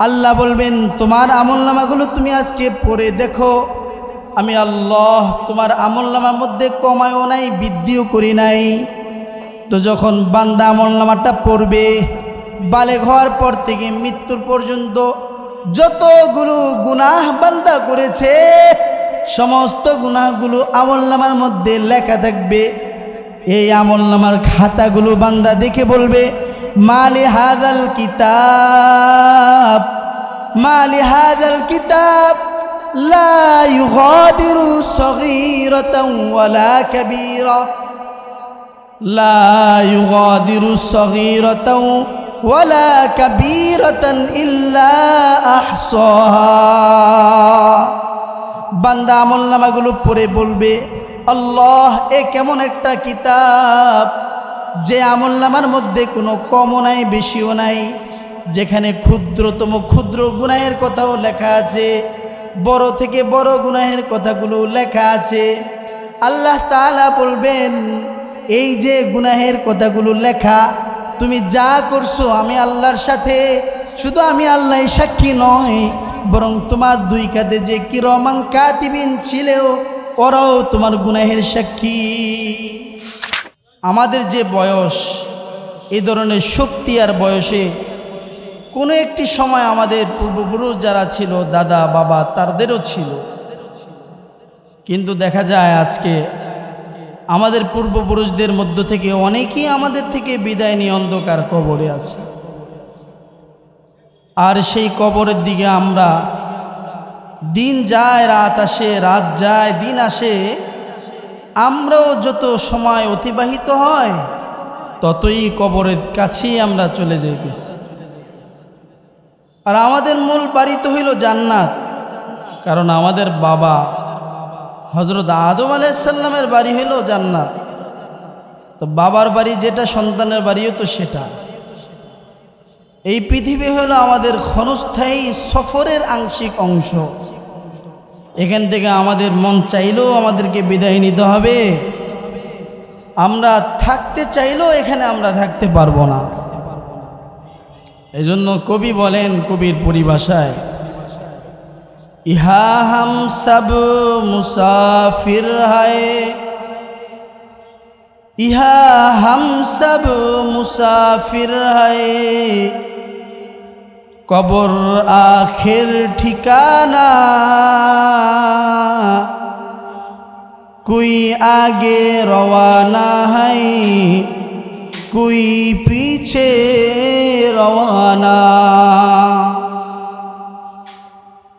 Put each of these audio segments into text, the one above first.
আল্লাহ বলবেন, তোমার আমল নামাগুলো তুমি আজকে পড়ে দেখো। আমি আল্লাহ, তোমার আমল নামার মধ্যে কমায়ও নাই, বৃদ্ধিও করি নাই। তো যখন বান্দা আমল নামাটা পড়বে বালে হওয়ার পর থেকে মৃত্যুর পর্যন্ত যতগুলো গুনাহ বান্দা করেছে, সমস্ত গুনাহগুলো আমল নামার মধ্যে লেখা থাকবে। এই আমল নামার খাতাগুলো বান্দা দেখে বলবে, মালি হাদাল কিতাব? মালি হাদাল কিতাব লা ইউগাদিরু সগীরাতাও ওয়ালা কাবীরা لا يغادر صغيرة ولا كبيرة إلا أحصاها বান্দা আমল নামাগুলো পড়ে বলবে আল্লাহ এ কেমন একটা কিতাব যে আমল নামার মধ্যে কোনো কমও নাই বেশিও নাই যেখানে ক্ষুদ্রতম ক্ষুদ্র গুনাহের কথাও লেখা আছে, বড় থেকে বড় গুনাহের কথাগুলো লেখা আছে। আল্লাহ তাআলা বলবেন, এই যে গুনাহের কথাগুলো লেখা, তুমি যা করছ আমি আল্লাহর সাথে, শুধু আমি আল্লাহ সাক্ষী নয়, বরং তোমার দুই কাঁধে যে কিরমান কাতিবিন ছিলেও, ওরাও তোমার গুনাহের সাক্ষী। আমাদের যে বয়স এই ধরনের শক্তি আর বয়সে কোনো একটি সময় আমাদের পূর্বপুরুষ যারা ছিল, দাদা, বাবা, তাদেরও ছিল। কিন্তু দেখা যায় আজকে আমাদের পূর্বপুরুষদের মধ্য থেকে অনেকেই আমাদের থেকে বিদায় নিয়ে অন্ধকার কবরে আছে। আর সেই কবরের দিকে আমরা দিন যায়, রাত আসে, রাত যায়, দিন আসে, আমরাও যত সময় অতিবাহিত হয়, ততই কবরের কাছেই আমরা চলে যাইতেছি। আর আমাদের মূল বাড়ি তো হইল জান্নাত। কারণ আমাদের বাবা হজরত আদম আলাইসাল্লামের বাড়ি হইল জান্নাত। তো বাবার বাড়ি যেটা, সন্তানের বাড়িও তো সেটা। এই পৃথিবী হলো আমাদের ক্ষণস্থায়ী সফরের আংশিক অংশ। এখান থেকে আমাদের মন চাইলেও আমাদেরকে বিদায় নিতে হবে। আমরা থাকতে চাইলেও এখানে আমরা থাকতে পারব না। এজন্য কবি বলেন কবির পরিভাষায়, ইহা হাম সব মুসাফির হায়। ইহা হাম সব মুসাফির হায়। কবর আখের ঠিকানা কুই আগে রওয়ানা হাই কুই পিছে রওয়ানা।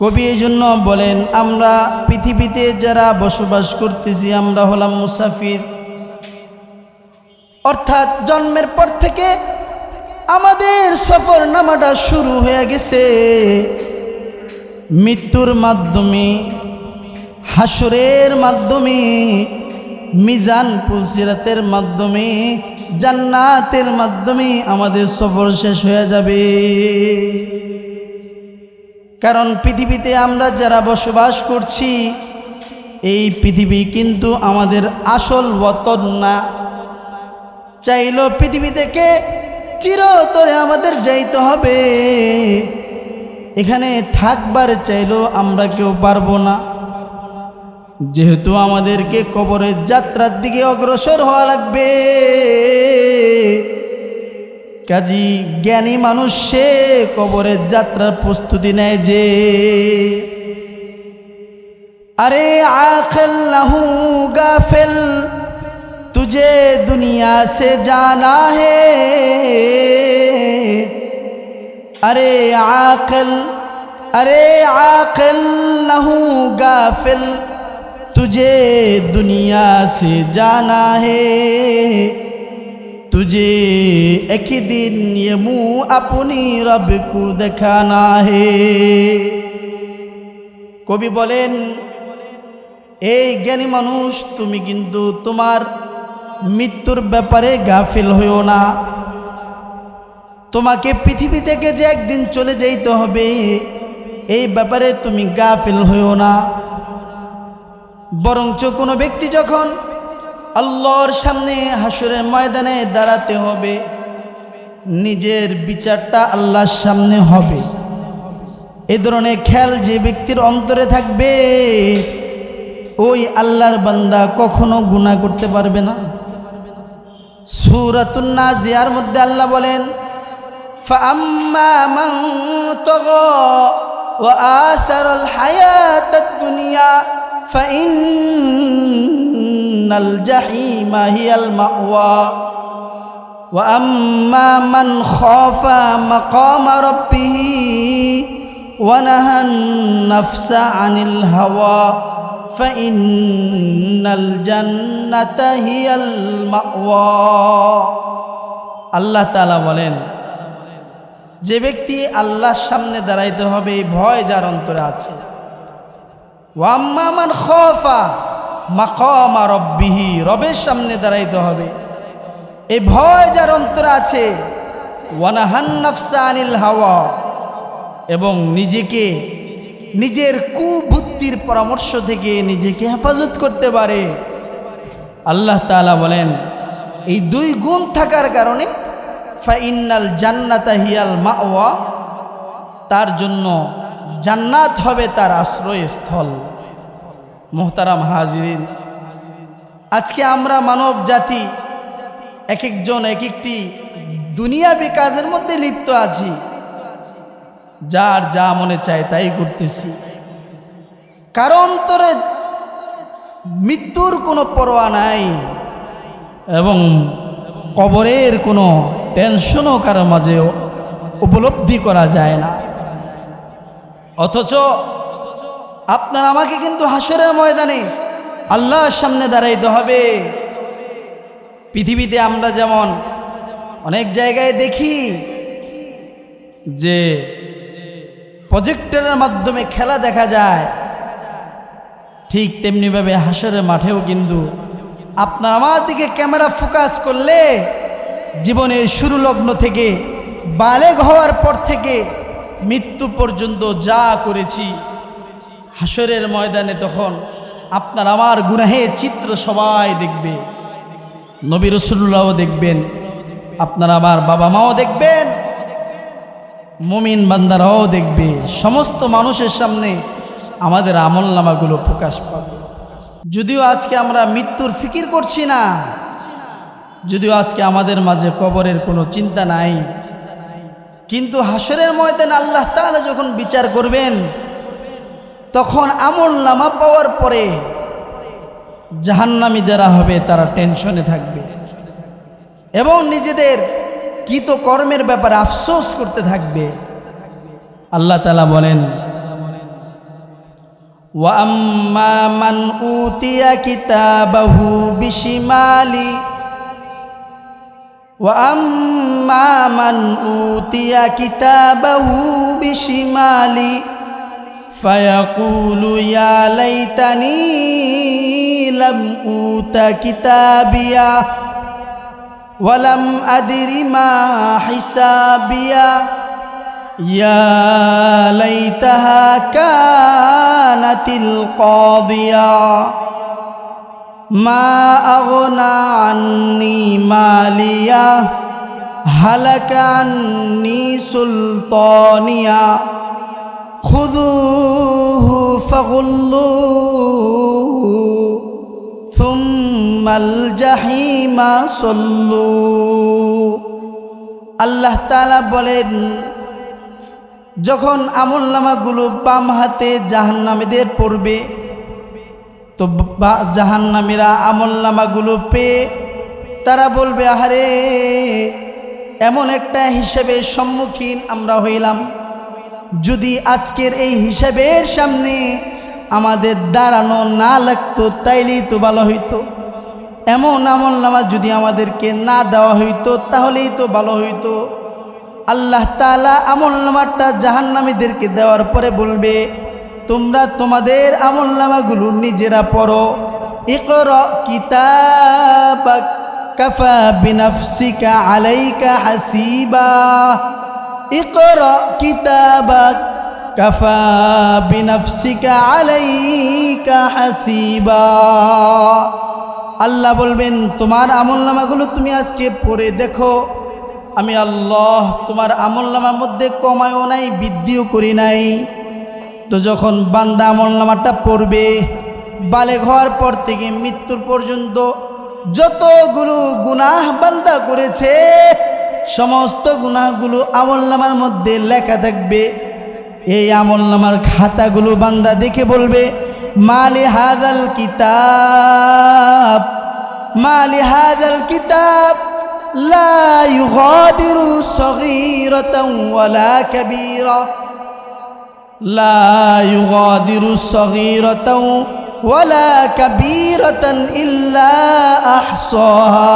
কবি এই জন্য বলেন, আমরা পৃথিবীতে যারা বসবাস করতেছি, আমরা হলাম মুসাফির। অর্থাৎ জন্মের পর থেকে আমাদের সফর নামাটা শুরু হয়ে গেছে। মৃত্যুর মাধ্যমে, হাসরের মাধ্যমে, মিজান পুলসিরাতের মাধ্যমে জান্নাতের মাধ্যমে আমাদের সফর শেষ হয়ে যাবে। কারণ পৃথিবীতে আমরা যারা বসবাস করছি, এই পৃথিবী কিন্তু আমাদের আসল বতন না। চাইল পৃথিবী থেকে চিরতরে আমাদের যাইতে হবে। এখানে থাকবার চাইলেও আমরা কেউ পারব না। যেহেতু আমাদেরকে কবরের যাত্রার দিকে অগ্রসর হওয়া লাগবে। কাজী জ্ঞানী মানুষ সে কবরের যাত্রার প্রস্তুতি নেয় যে, আরে আখেল নাহু গাফেল, তুজে দুনিয়া সে জানা হে। আরে আখেল আরে আখেল নাহু গাফেল तुझे दुनिया से जाना है तुझे एक दिन ये मुँह अपनी रब को दिखाना है কবি বলেন এই জ্ঞানী মানুষ তুমি কিন্তু তোমার মৃত্যুর ব্যাপারে গাফিল হইও না তোমাকে পৃথিবী থেকে যে একদিন চলে যাইতে হবে এই ব্যাপারে তুমি গাফিল হইও না বরঞ্চ কোনো ব্যক্তি যখন আল্লাহর সামনে হাসুরের ময়দানে দাঁড়াতে হবে, নিজের বিচারটা আল্লাহর সামনে হবে। এ ধরনের খেয়াল যে ব্যক্তির অন্তরে থাকবে, ওই আল্লাহর বান্দা কখনো গুণা করতে পারবে না। সুরাতুন্না জিয়ার মধ্যে আল্লাহ বলেন ফাম্মা من طغى وآثر الحياة الدنيا فإن الجحيم هي المأوى وأما من خاف مقام ربه ونهى النفس عن الهوى فإن الجنة هي المأوى আল্লাহ তালা বলেন যে ব্যক্তি আল্লাহর সামনে দাঁড়াইতে হবে এই ভয় যার অন্তরে আছে ওয়াম্মামান খফা মাকমা রব্বিহি, রবের সামনে দাঁড়াইতে হবে। এই ভয় যার অন্তরে আছে ওয়ানাহান নাফসা আনিল হাওয়া, এবং নিজেকে, নিজের কুবুদ্ধির পরামর্শ থেকে নিজেকে হেফাজত করতে পারে। আল্লাহ তাআলা বলেন, এই দুই গুণ থাকার কারণে ফাইনাল জান্নাতা হিয়াল মাওয়া, তার জন্য জান্নাত হবে তার আশ্রয়স্থল। মোহতারাম হাজিরিন, আজকে আমরা মানব জাতি এক একজন, এক একটি দুনিয়াবি কাজের মধ্যে লিপ্ত আছি। যার যা মনে চায় তাই করতেছি। কারণ তোরে মৃত্যুর কোনো পরোয়া নাই এবং কবরের কোনো টেনশনও কারও মাঝে উপলব্ধি করা যায় না। অথচ আপনার আমাকে কিন্তু হাসরের ময়দানে আল্লাহর সামনে দাঁড়াইতে হবে। পৃথিবীতে আমরা যেমন অনেক জায়গায় দেখি যে প্রজেক্টরের মাধ্যমে খেলা দেখা যায়, ঠিক তেমনিভাবে হাসরের মাঠেও কিন্তু আপনার আমার দিকে ক্যামেরা ফোকাস করলে জীবনের শুরু লগ্ন থেকে বালেগ হওয়ার পর থেকে মৃত্যু পর্যন্ত যা করেছি হাসরের ময়দানে তখন আপনার আমার গুনাহের চিত্র সবাই দেখবে। নবী রসুল্লাহও দেখবেন, আপনার আমার বাবা মাও দেখবেন, মুমিন বান্দারাও দেখবে। সমস্ত মানুষের সামনে আমাদের আমল নামাগুলো প্রকাশ পাবে। যদিও আজকে আমরা মৃত্যুর ফিকির করছি না, যদিও আজকে আমাদের মাঝে কবরের কোনো চিন্তা নাই কিন্তু হাসরের ময়দানে আল্লাহ তাআলা যখন বিচার করবেন তখন আমল নামা পাওয়ার পরে জাহান্নামি যারা হবে তারা টেনশনে থাকবে এবং নিজেদের কৃত কর্মের ব্যাপারে আফসোস করতে থাকবে আল্লাহ তালা বলেন وأما من أوتي كتابه بشمالي وأما من أوتي كتابه بشمالي فيقول يا ليتني لم أوت كتابيا ولم أدر ما حسابيا يا ليتها كانت القاضية ما أغنى عني ماليا হালাকান্নি সুলতনিয়া খুদু ফগুল্লু সুমল জাহিমা সল্লু। আল্লাহ তালা বলেন, যখন আমল নামাগুলো বাম হাতে জাহান্নামীদের পড়বে, তো জাহান্নামীরা আমল নামাগুলো পেয়ে তারা বলবে, আহারে এমন একটা হিসেবের সম্মুখীন আমরা হইলাম। যদি আজকের এই হিসাবের সামনে আমাদের দাঁড়ানো না লাগতো, তাইলেই তো ভালো হইতো। এমন আমল নামা যদি আমাদেরকে না দেওয়া হইতো, তাহলেই তো ভালো হইতো। আল্লাহ তালা আমল নামাটা জাহান্নামীদেরকে দেওয়ার পরে বলবে, তোমরা তোমাদের আমল নামাগুলো নিজেরা পড়ো। ইকর কিতাব কাফা বিনাফসিকা আলাইকা হাসিবা। ইকর কিতাবাক কাফা বিনাফসিকা আলাইকা হাসিবা। আল্লাহ বলবেন, তোমার আমল নামাগুলো তুমি আজকে পড়ে দেখো। আমি আল্লাহ, তোমার আমল নামার মধ্যে কমায়ও নাই, বৃদ্ধিও করি নাই। তো যখন বান্দা আমল নামাটা পড়বে বালে হওয়ার পর থেকে মৃত্যুর পর্যন্ত যতগুলো গুনাহ বান্দা করেছে, সমস্ত গুনাহগুলো আমলনামার মধ্যে লেখা থাকবে। এই আমলনামার খাতাগুলো বান্দা দেখে বলবে, মালি হাজাল কিতাব, মালি হাজাল কিতাব, লা ইউগাদিরু সগীরাতাও লা ওয়ালা কাবীরাতান ইল্লা আহসাহা।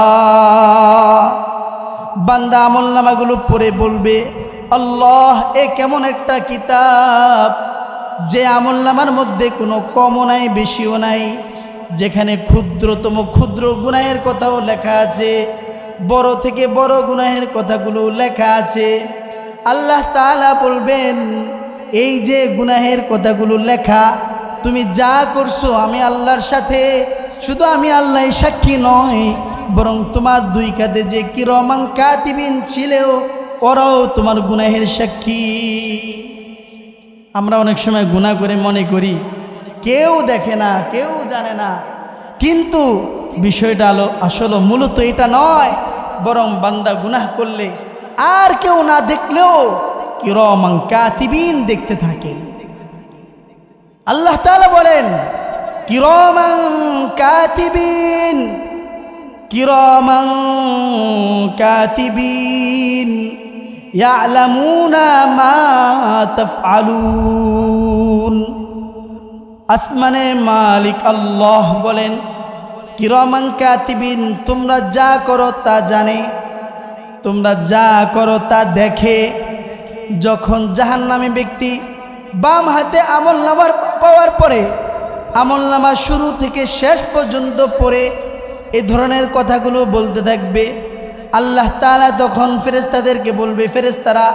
বান্দা আমলনামাগুলো পরে বলবে, আল্লাহ, এ কেমন একটা কিতাব। যে আমলনামার মধ্যে কোনো কমও নাই, বেশিও নাই। যেখানে ক্ষুদ্রতম ক্ষুদ্র গুনাহের কথাও লেখা আছে, বড় থেকে বড় গুনাহের কথাগুলো লেখা আছে। আল্লাহ তালা বলবেন, এই যে গুনাহের কথাগুলো লেখা তুমি যা করছ আমি আল্লাহর সাথে, শুধু আমি আল্লাহ সাক্ষী নয় বরং তোমার দুই কাঁধে যে কিরমাং কাতিবিন ছিলেও ওরাও তোমার গুনাহের সাক্ষী। আমরা অনেক সময় গুনাহ করে মনে করি, কেউ দেখে না, কেউ জানে না। কিন্তু বিষয়টা আলো, আসলে মূলত এটা নয়, বরং বান্দা গুনাহ করলে আর কেউ না দেখলেও কিরমাং কাতিবিন দেখতে থাকেন আল্লাহ তাআলা বলেন কিরমাং কাতিবিন কিরমাং কাতিবিন মা আসমানে মালিক আল্লাহ বলেন কিরমাং কাতিবিন, তোমরা যা করো তা জানে, তোমরা যা করো তা দেখে, যখন জাহান্নামী ব্যক্তি বাম হাতে আমল নামার পাওয়ার পরে, আমল নামা শুরু থেকে শেষ পর্যন্ত পড়ে এ ধরনের কথাগুলো বলতে থাকবে। আল্লাহ তালা তখন ফেরেস্তাদেরকে বলবে ফেরেস্তারা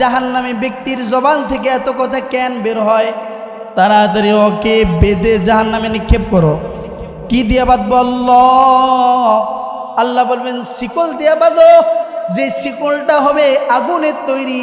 জাহান্নামী ব্যক্তির জবান থেকে এত কথা কেন বের হয়? তাড়াতাড়ি ওকে বেদে জাহান্নামে নিক্ষেপ করো। কি দিয়া বাঁধবো আল্লাহ? আল্লাহ বলবেন, শিকল দিয়া বাঁধো, যে শিকলটা হবে আগুনের তৈরি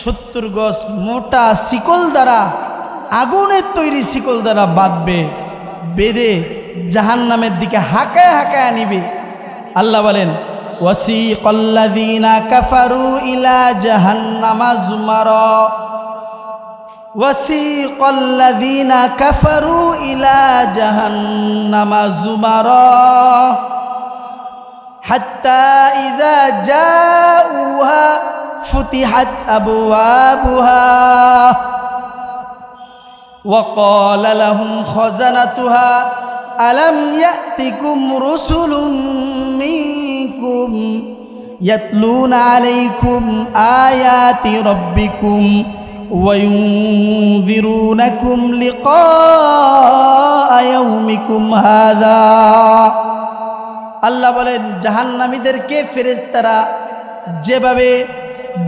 সত্তর গজ মোটা শিকল দ্বারা, আগুনের তৈরি শিকল দ্বারা বাঁধবে বেদে জাহান নামের দিকে হাঁকায় হাঁকায় নিবে আল্লাহ বলেন ওয়াসি কল্লাদিনা কাফারু ইলা জাহান্নামা জুমার। ওয়াসি কাফারু ইলা فتحت أبوابها وقال لهم خزنتها ألم يأتكم رسل منكم يتلون عليكم آيات ربكم وينذرونكم لقاء يومكم هذا আল্লাহ বলেন জাহান্নামীদেরকে ফেরেশতারা যেভাবে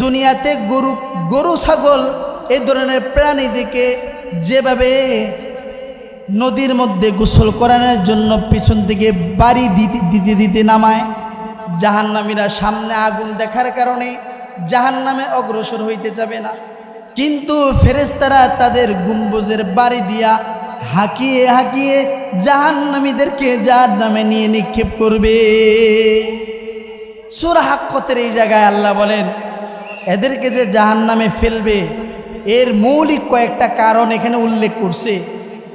দুনিয়াতে গরু গরু, ছাগল এই ধরনের প্রাণীদেরকে যেভাবে নদীর মধ্যে গোসল করানোর জন্য পিছন থেকে বাড়ি দিতে দিতে দিতে নামায়, জাহান্নামীরা সামনে আগুন দেখার কারণে জাহান্নামে অগ্রসর হইতে যাবে না। কিন্তু ফেরেশতারা তাদের গুম্বুজের বাড়ি দিয়া হাঁকিয়ে হাঁকিয়ে জাহান্নামীদেরকে যার নামে নিয়ে নিক্ষেপ করবে। সুর হাক্কতের এই জায়গায় আল্লাহ বলেন এদেরকে যে জাহান নামে ফেলবে, এর মৌলিক কয়েকটা কারণ এখানে উল্লেখ করছে।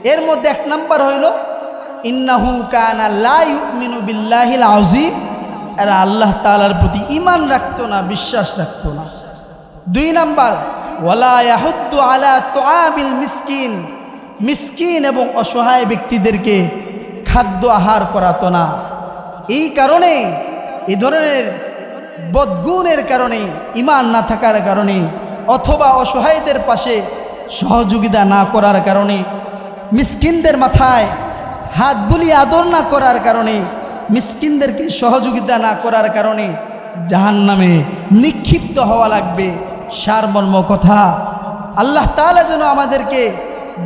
এর মধ্যে এক নাম্বার হইল, ইন্নাহু কানা লা ইউমিনু বিল্লাহিল আযীম। এরা আল্লাহ তাআলার প্রতি ঈমান রাখতো না, বিশ্বাস রাখতো না। দুই নাম্বার, ওয়ালা ইয়াহুদ্দু আলা তুআবিল মিসকিন। মিসকিন এবং অসহায় ব্যক্তিদেরকে খাদ্য আহার করাতো না। এই কারণে এই ধরনের বদগুণের কারণে ইমান না থাকার কারণে, অথবা অসহায়দের পাশে সহযোগিতা না করার কারণে, মিসকিনদের মাথায় হাত বুলি আদর না করার কারণে, মিসকিনদেরকে সহযোগিতা না করার কারণে জাহান নামে নিক্ষিপ্ত হওয়া লাগবে। সারমর্ম কথা। আল্লাহ তাআলা যেন আমাদেরকে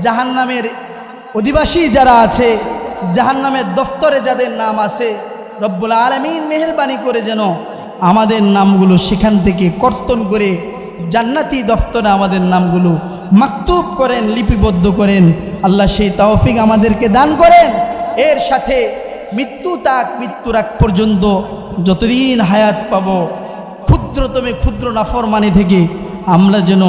জাহান নামের অধিবাসী যারা আছে জাহান নামের দফতরে যাদের নাম আছে, রব্বুল আলমিন মেহরবানি করে যেন আমাদের নামগুলো সেখান থেকে কর্তন করে জান্নাতি দফতরে আমাদের নামগুলো মাকতুব করেন, লিপিবদ্ধ করেন। আল্লাহ সেই তৌফিক আমাদেরকে দান করেন। এর সাথে মৃত্যু তাক মৃত্যুর আগ পর্যন্ত যতদিন হায়াত পাবো, ক্ষুদ্রতমে ক্ষুদ্র নাফরমানি থেকে আমরা যেন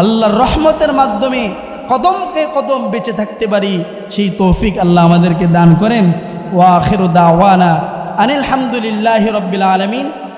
আল্লাহর রহমতের মাধ্যমে কদমকে কদম বেঁচে থাকতে পারি, সেই তৌফিক আল্লাহ আমাদেরকে দান করেন। ওয়া আখির দাওয়ানা আনিল হামদুলিল্লাহ রব্বিল আলমিন।